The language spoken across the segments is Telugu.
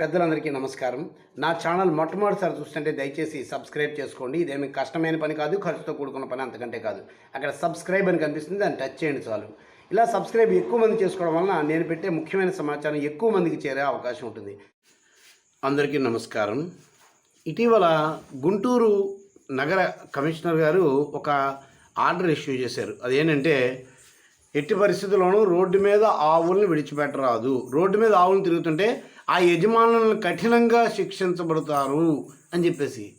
పెద్దలందరికీ నమస్కారం. నా ఛానల్ మొట్టమొదటిసారి చూస్తుంటే దయచేసి సబ్స్క్రైబ్ చేసుకోండి. ఇదేమి కష్టమైన పని కాదు ఖర్చుతో కూడుకున్న పని అంతకంటే కాదు. అక్కడ సబ్స్క్రైబ్ అని కనిపిస్తుంది దాన్ని టచ్ చేయండి చాలు. ఇలా సబ్స్క్రైబ్ ఎక్కువ మంది చేసుకోవడం వలన నేను పెట్టే ముఖ్యమైన సమాచారం ఎక్కువ మందికి చేరే అవకాశం ఉంటుంది. అందరికీ నమస్కారం. ఇటీవల గుంటూరు నగర కమిషనర్ గారు ఒక ఆర్డర్ ఇష్యూ చేశారు. అదేంటంటే ఎట్టి పరిస్థితుల్లోనూ రోడ్డు మీద ఆవుల్ని విడిచిపెట్టరాదు. రోడ్డు మీద ఆవులను తిరుగుతుంటే ఆ యజమానులను కఠినంగా శిక్షించబడతారు అని చెప్పేసి.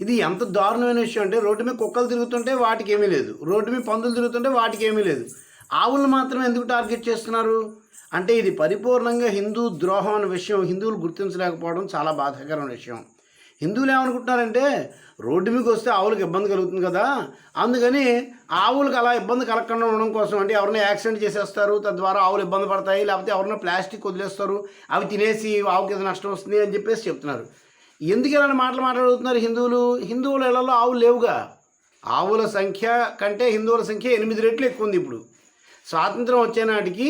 ఇది ఎంత దారుణమైన విషయం అంటే రోడ్డు మీద కుక్కలు తిరుగుతుంటే వాటికి ఏమీ లేదు. రోడ్డు మీద పందులు తిరుగుతుంటే వాటికి ఏమీ లేదు. ఆవులను మాత్రం ఎందుకు టార్గెట్ చేస్తున్నారు? అంటే ఇది పరిపూర్ణంగా హిందూ ద్రోహం అనే విషయం హిందువులు గుర్తించలేకపోవడం చాలా బాధాకరమైన విషయం. హిందువులు ఏమనుకుంటున్నారంటే రోడ్డు మీకు వస్తే ఆవులకు ఇబ్బంది కలుగుతుంది కదా. అందుకని ఆవులకు అలా ఇబ్బంది కలగకుండా ఉండడం కోసం అంటే ఎవరిని యాక్సిడెంట్ చేసేస్తారు తద్వారా ఆవులు ఇబ్బంది పడతాయి లేకపోతే ఎవరైనా ప్లాస్టిక్ వదిలేస్తారు అవి తినేసి ఆవుకి ఏదో నష్టం వస్తుంది అని చెప్పేసి చెప్తున్నారు. ఎందుకు ఇలాంటి మాటలు మాట్లాడుతున్నారు హిందువులు? హిందువుల ఇళ్ళలో ఆవులు లేవుగా. ఆవుల సంఖ్య కంటే హిందువుల సంఖ్య ఎనిమిది రెట్లు ఎక్కువ ఉంది ఇప్పుడు. స్వాతంత్రం వచ్చే నాటికి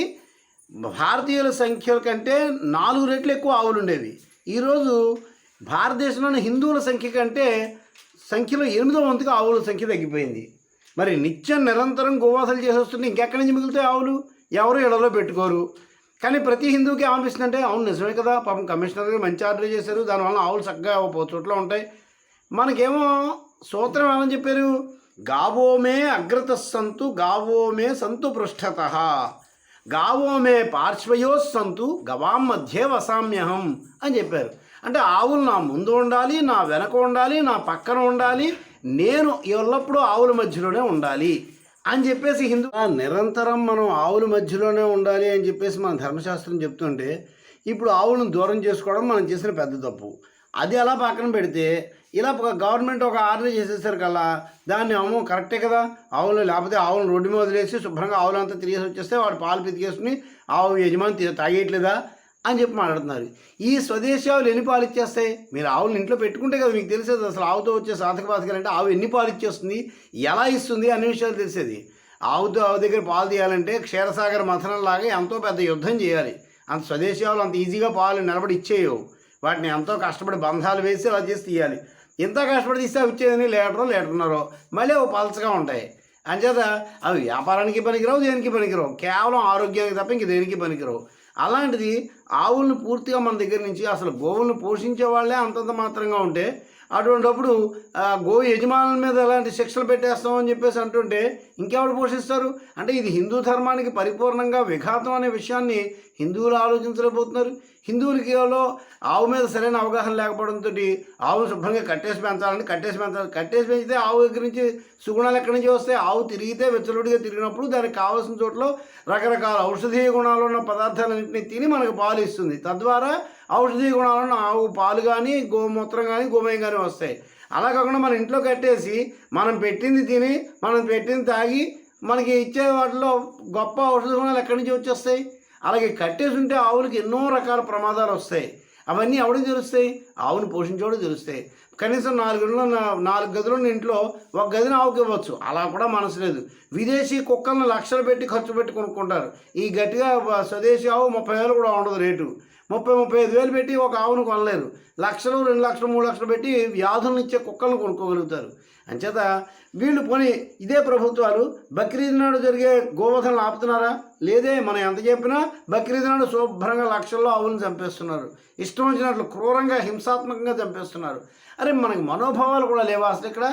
భారతీయుల సంఖ్య కంటే నాలుగు రెట్లు ఎక్కువ ఆవులు ఉండేవి ఈరోజు భారతదేశంలోని హిందువుల సంఖ్య కంటే సంఖ్యలో ఎనిమిదో వంతుగా ఆవుల సంఖ్య తగ్గిపోయింది. మరి నిత్యం నిరంతరం గోవాసలు చేసేస్తుంటే ఇంకెక్కడి నుంచి మిగులుతాయి ఆవులు? ఎవరు ఇళ్ళలో పెట్టుకోరు? కానీ ప్రతి హిందువుకి ఏమనిపిస్తుంది అంటే అవును నిజమే కదా పాపం కమిషనర్ గారు మంచి ఆర్డర్ చేశారు దానివల్ల ఆవులు చక్కగా పో చోట్ల ఉంటాయి. మనకేమో సూత్రం ఏమని చెప్పారు? గావోమే అగ్రత సంతు గావోమే సంతు పృష్ఠత. గావోమే పార్శ్వయో సంతు గవాం మధ్యే వసామ్యహం అని చెప్పారు. అంటే ఆవులు నా ముందు ఉండాలి నా వెనక ఉండాలి నా పక్కన ఉండాలి నేను ఎల్లప్పుడూ ఆవుల మధ్యలోనే ఉండాలి అని చెప్పేసి హిందూ నిరంతరం మనం ఆవుల మధ్యలోనే ఉండాలి అని చెప్పేసి మన ధర్మశాస్త్రం చెప్తుంటే ఇప్పుడు ఆవులను దూరం చేసుకోవడం మనం చేసిన పెద్ద తప్పు. అది అలా పక్కన పెడితే ఇలా ఒక గవర్నమెంట్ ఒక ఆర్డర్ చేసేసరికల్లా దాన్ని అమ్మో కరెక్టే కదా? ఆవులు లేకపోతే ఆవులను రోడ్డు మీద వదిలేసి శుభ్రంగా ఆవులంతా తిరిగేసి వచ్చేస్తే వాడు పాలు పితికేసుకుని ఆవు యజమాని తాగేయట్లేదా? అని చెప్పి మాట్లాడుతున్నారు. ఈ స్వదేశీ ఆవులు ఎన్ని పాలు ఇచ్చేస్తాయి? మీరు ఆవులు ఇంట్లో పెట్టుకుంటే కదా మీకు తెలిసేది. అసలు ఆవుతో వచ్చే సాధక బాధకాలు అంటే ఆవు ఎన్ని పాలు ఇచ్చేస్తుంది? ఎలా ఇస్తుంది? అనే విషయాలు తెలిసేది. ఆవుతో ఆవు దగ్గర పాలు తీయాలంటే క్షీరసాగర్ మథనం లాగా ఎంతో పెద్ద యుద్ధం చేయాలి. అంత స్వదేశీ ఆవులు అంత ఈజీగా పాలు నిలబడి ఇచ్చేయవు. వాటిని ఎంతో కష్టపడి బంధాలు వేసి అలా చేసి తీయాలి. ఇంత కష్టపడి తీస్తే అవి ఇచ్చేదని లీటరో లీటర్న్నరో. మళ్ళీ అవి పలచగా ఉంటాయి. అంచేత అవి వ్యాపారానికి పనికిరావు దేనికి పనికిరావు? కేవలం ఆరోగ్యానికి తప్ప ఇంక దేనికి పనికిరావు? అలాంటిది ఆవులను పూర్తిగా మన దగ్గర నుంచి అసలు గోవులను పోషించే వాళ్ళే అంతంత మాత్రంగా ఉంటే అటువంటిప్పుడు గోవు యజమానుల మీద ఎలాంటి శిక్షలు పెట్టేస్తామని చెప్పేసి అంటుంటే ఇంకెవరు పోషిస్తారు? అంటే ఇది హిందూ ధర్మానికి పరిపూర్ణంగా విఘాతం అనే విషయాన్ని హిందువులు ఆలోచించలేకపోతున్నారు. హిందువులకిలో ఆవు మీద సరైన అవగాహన లేకపోవడంతో ఆవు శుభ్రంగా కట్టేసి పెంచాలని కట్టేసి పెంచాలి. కట్టేసి పెంచితే ఆవు దగ్గర నుంచి సుగుణాలు ఎక్కడి నుంచి వస్తాయి? ఆవు తిరిగితే వెచ్చలుడిగా తిరిగినప్పుడు దానికి కావాల్సిన చోట్ల రకరకాల ఔషధీయ గుణాలు ఉన్న పదార్థాలన్నింటినీ తిని మనకు పాలు ఇస్తుంది. తద్వారా ఔషధీయ గుణాలు ఉన్న ఆవు పాలు కానీ గోమూత్రం కానీ గోమయం కానీ వస్తాయి. అలా కాకుండా మన ఇంట్లో కట్టేసి మనం పెట్టింది తిని మనం పెట్టింది తాగి మనకి ఇచ్చే వాటిలో గొప్ప ఔషధ గుణాలు ఎక్కడి నుంచి వచ్చేస్తాయి? అలాగే కట్టేసి ఉంటే ఆవులకి ఎన్నో రకాల ప్రమాదాలు వస్తాయి. అవన్నీ ఎవడికి తెలుస్తాయి? ఆవును పోషించేవాడు తెలుస్తాయి. కనీసం నాలుగు గదులు నాలుగు గదులు ఇంట్లో ఒక గదిని ఆవుకి ఇవ్వచ్చు. అలా కూడా మనసు లేదు. విదేశీ కుక్కలను లక్షలు పెట్టి ఖర్చు పెట్టి కొనుక్కుంటారు. ఈ గట్టిగా స్వదేశీ ఆవు ముప్పై వేలు కూడా ఉండదు రేటు. ముప్పై ముప్పై ఐదు వేలు పెట్టి ఒక ఆవును కొనలేరు. లక్షలు రెండు లక్షలు మూడు లక్షలు పెట్టి వ్యాధులను ఇచ్చే కుక్కలను కొనుక్కోగలుగుతారు. అంచేత వీళ్ళు పోనీ ఇదే ప్రభుత్వాలు బక్రీద్ నాడు జరిగే గోవధనలు ఆపుతున్నారా? లేదే మనం ఎంత చెప్పినా బక్రీద్ నాడు శుభ్రంగా లక్షల్లో ఆవులను చంపేస్తున్నారు. ఇష్టం వచ్చినట్లు క్రూరంగా హింసాత్మకంగా చంపేస్తున్నారు. అరే మనకి మనోభావాలు కూడా లేవా అసలు ఇక్కడ?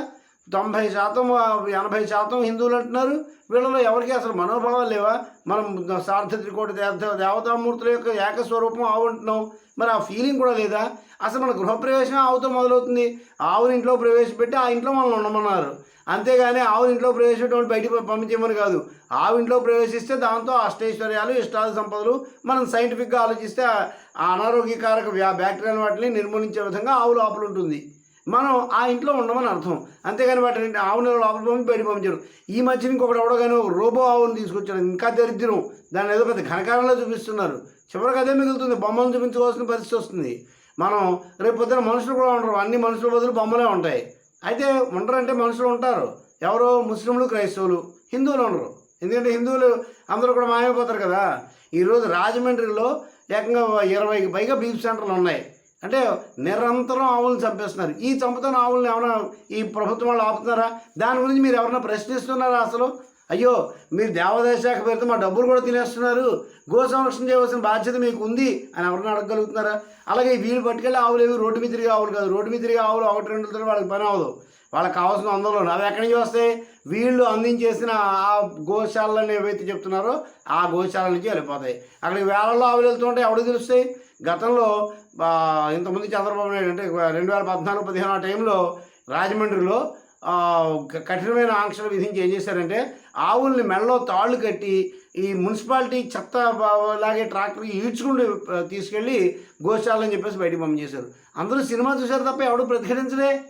తొంభై శాతం ఎనభై శాతం హిందువులు అంటున్నారు. వీళ్ళలో ఎవరికి అసలు మనోభావాలు లేవా? మనం సార్థ త్రికోటి దేవత దేవతామూర్తుల యొక్క ఏకస్వరూపం ఆవు అంటున్నాం. మరి ఆ ఫీలింగ్ కూడా లేదా? అసలు మన గృహప్రవేశం ఆవుతో మొదలవుతుంది. ఆవుని ఇంట్లో ప్రవేశపెట్టి ఆ ఇంట్లో మనల్ని ఉండమన్నారు. అంతేగాని ఆవుని ఇంట్లో ప్రవేశపెట్టి బయటికి పంపించేమని కాదు. ఆవు ఇంట్లో ప్రవేశిస్తే దాంతో అష్టైశ్వర్యాలు ఇష్టాది సంపదలు మనం సైంటిఫిక్గా ఆలోచిస్తే ఆ అనారోగ్యకారక బ్యాక్టీరియల్ వాటిని నిర్మూలించే విధంగా ఆవు లోపల ఉంటుంది. మనం ఆ ఇంట్లో ఉండమని అర్థం. అంతేగాని వాటిని ఆవుని లోపల పంపి బయట పంపించారు. ఈ మధ్యన ఇంకొకటి ఎవడోగానే ఒక రోబో ఆవును తీసుకొచ్చాడు. ఇంకా దరిద్రం. దాన్ని ఏదో పెద్ద ఘనకారంలో చూపిస్తున్నారు. చివరికి అదే మిగులుతుంది. బొమ్మను చూపించుకోవాల్సిన పరిస్థితి వస్తుంది. మనం రేపు పొద్దున మనుషులు కూడా ఉండరు. అన్ని మనుషుల బదులు బొమ్మలే ఉంటాయి. అయితే ఉండరంటే మనుషులు ఉంటారు. ఎవరో ముస్లింలు క్రైస్తవులు హిందువులు ఉండరు. ఎందుకంటే హిందువులు అందరూ కూడా మాయమైపోతారు కదా. ఈరోజు రాజమండ్రిలో ఏకంగా ఇరవైకి పైగా బీఫ్ సెంటర్లు ఉన్నాయి. అంటే నిరంతరం ఆవులను చంపేస్తున్నారు. ఈ చంపుతున్న ఆవులను ఏమైనా ఈ ప్రభుత్వం వాళ్ళు ఆపుతున్నారా? దాని గురించి మీరు ఎవరైనా ప్రశ్నిస్తున్నారా అసలు? అయ్యో మీరు దేవాదాయ శాఖ పేరుతో మా డబ్బులు కూడా తినేస్తున్నారు. గో సంరక్షణ చేయవలసిన బాధ్యత మీకు ఉంది అని ఎవరైనా అడగగలుగుతున్నారా? అలాగే వీళ్ళు పట్టుకెళ్ళి ఆవులు ఏవి? రోడ్డు మీద తిరిగే ఆవులు కాదు. రోడ్డు మీద తిరిగే ఆవులు ఒకటి రెండు వాళ్ళకి పని అవ్వదు. వాళ్ళకి కావాల్సిన అందులో అవి ఎక్కడి నుంచి వస్తాయి? వీళ్ళు అందించేసిన ఆ గోశాలని ఏవైతే చెప్తున్నారో ఆ గోశాల నుంచి వెళ్ళిపోతాయి. అక్కడికి వేలల్లో ఆవులు వెళ్తుంటే ఎవడు తెలుస్తాయి? గతంలో ఇంతకుముందు చంద్రబాబు నాయుడు అంటే రెండు వేల పద్నాలుగు పదిహేను ఆ టైంలో రాజమండ్రిలో కఠినమైన ఆంక్షలు విధించి ఏం చేశారంటే ఆవుల్ని మెడలో తాళ్ళు కట్టి ఈ మున్సిపాలిటీ చెత్త లాగే ట్రాక్టర్ ఈడ్చుకుంటూ తీసుకెళ్ళి గోశాలని చెప్పేసి బయటికి పంపించేశారు. అందరూ సినిమా చూశారు తప్ప ఎవడు ప్రతిఘటించలే.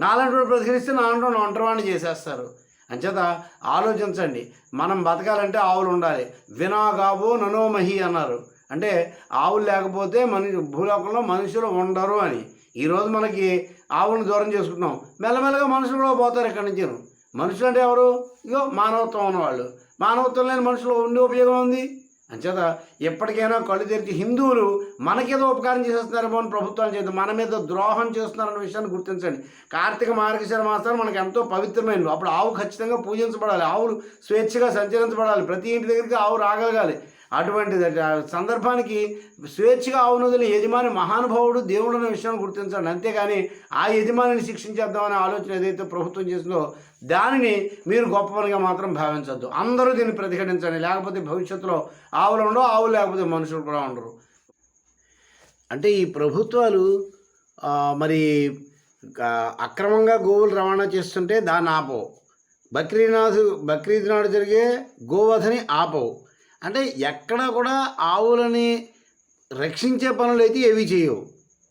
నాలాంటి ప్రతిఘటిస్తే నాలంటి ఒంటరివాణ్ణి చేసేస్తారు. అంచేత ఆలోచించండి. మనం బతకాలంటే ఆవులు ఉండాలి. వినాగావో ననోమహి అన్నారు. అంటే ఆవులు లేకపోతే మన భూలోకంలో మనుషులు ఉండరు అని. ఈరోజు మనకి ఆవులను దూరం చేసుకుంటున్నాం. మెల్లమెల్లగా మనుషులు కూడా పోతారు ఇక్కడి నుంచి. మనుషులు అంటే ఎవరు? ఇగో మానవత్వం ఉన్నవాళ్ళు. మానవత్వం లేని మనుషులు ఉండే ఉపయోగం ఉంది. అంచేత ఎప్పటికైనా కళ్ళు తెరిచి హిందువులు మనకేదో ఉపకారం చేసేస్తున్నారేమో అని ప్రభుత్వాలు చేద్దాం మన మీద ద్రోహం చేస్తున్నారన్న విషయాన్ని గుర్తించండి. కార్తీక మార్గశిర మాసాలు మనకు ఎంతో పవిత్రమైనవి. అప్పుడు ఆవు ఖచ్చితంగా పూజించబడాలి. ఆవులు స్వేచ్ఛగా సంచరించబడాలి. ప్రతి ఇంటి దగ్గరికి ఆవు రాగలగాలి. అటువంటి సందర్భానికి స్వేచ్ఛగా ఆవునదుల యజమాని మహానుభావుడు దేవుడు అనే విషయాన్ని గుర్తించండి. అంతేగాని ఆ యజమానిని శిక్షించేద్దామనే ఆలోచన ఏదైతే ప్రభుత్వం చేసిందో దానిని మీరు గొప్ప పనిగా మాత్రం భావించవద్దు అందరూ దీన్ని ప్రతిఘటించండి. లేకపోతే భవిష్యత్తులో ఆవులు ఉండవు ఆవులు లేకపోతే మనుషులు కూడా ఉండరు. అంటే ఈ ప్రభుత్వాలు మరి అక్రమంగా గోవులు రవాణా చేస్తుంటే దాన్ని ఆపవు. బక్రీనాథ్ బక్రీద్ నాడు జరిగే గోవధని ఆపవు. అంటే ఎక్కడ కూడా ఆవులని రక్షించే పనులు అయితే ఏవి చేయవు.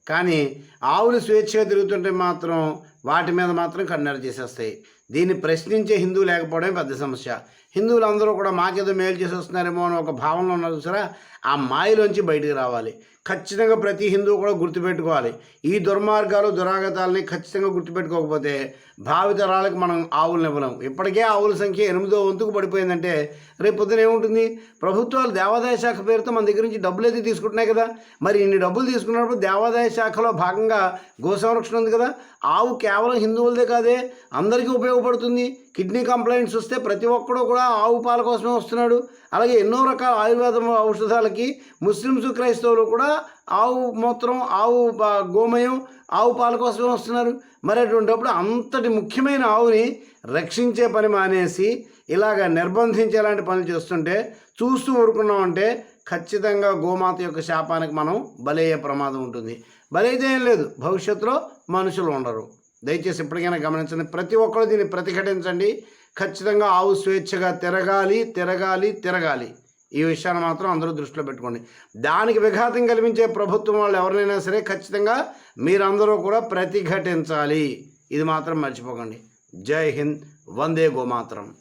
కానీ ఆవులు స్వేచ్ఛగా తిరుగుతుంటే మాత్రం వాటి మీద మాత్రం కన్నెర చేసేస్తాయి. దీన్ని ప్రశ్నించే హిందువు లేకపోవడమే పెద్ద సమస్య. హిందువులు అందరూ కూడా మాకేదో మేలు చేసి వస్తున్నారేమో అని ఒక భావనలో ఉన్నారు చూసారా? ఆ మాయలోంచి బయటికి రావాలి. ఖచ్చితంగా ప్రతి హిందువు కూడా గుర్తుపెట్టుకోవాలి. ఈ దుర్మార్గాలు దురాగతాలని ఖచ్చితంగా గుర్తుపెట్టుకోకపోతే భావితరాలకు మనం ఆవులను ఇవ్వలేం. ఇప్పటికే ఆవుల సంఖ్య ఎనిమిదో వంతుకు పడిపోయిందంటే రేపు పొద్దున ఏముంటుంది? ప్రభుత్వాలు దేవాదాయ శాఖ పేరుతో మన దగ్గర నుంచి డబ్బులు అయితే తీసుకుంటున్నాయి కదా. మరి ఇన్ని డబ్బులు తీసుకున్నప్పుడు దేవాదాయ శాఖలో భాగంగా గో సంరక్షణ ఉంది కదా ఆవు కేవలం హిందువులదే కాదే అందరికీ ఉపయోగపడుతుంది. కిడ్నీ కంప్లైంట్స్ వస్తే ప్రతి ఒక్కడూ కూడా ఆవు పాల కోసమే వస్తున్నాడు. అలాగే ఎన్నో రకాల ఆయుర్వేద ఔషధాలకి ముస్లిమ్స్ క్రైస్తవులు కూడా ఆవు మూత్రం ఆవు గోమయం ఆవు పాల కోసమే వస్తున్నారు. మరి అటువంటిప్పుడు అంతటి ముఖ్యమైన ఆవుని రక్షించే పని మానేసి ఇలాగ నిర్బంధించేలాంటి పనులు చేస్తుంటే చూస్తూ ఊరుకున్నామంటే ఖచ్చితంగా గోమాత యొక్క శాపానికి మనం బలయ్యే ప్రమాదం ఉంటుంది. బలైతే ఏం లేదు. భవిష్యత్తులో మనుషులు ఉండరు. దయచేసి ఎప్పటికైనా గమనించండి. ప్రతి ఒక్కరు దీన్ని ప్రతిఘటించండి. ఖచ్చితంగా ఆవు స్వేచ్ఛగా తిరగాలి తిరగాలి తిరగాలి. ఈ విషయాన్ని మాత్రం అందరూ దృష్టిలో పెట్టుకోండి. దానికి విఘాతం కల్పించే ప్రభుత్వం వాళ్ళు ఎవరినైనా సరే ఖచ్చితంగా మీరందరూ కూడా ప్రతిఘటించాలి. ఇది మాత్రం మర్చిపోకండి. జై హింద్. వందే గోమాత్రం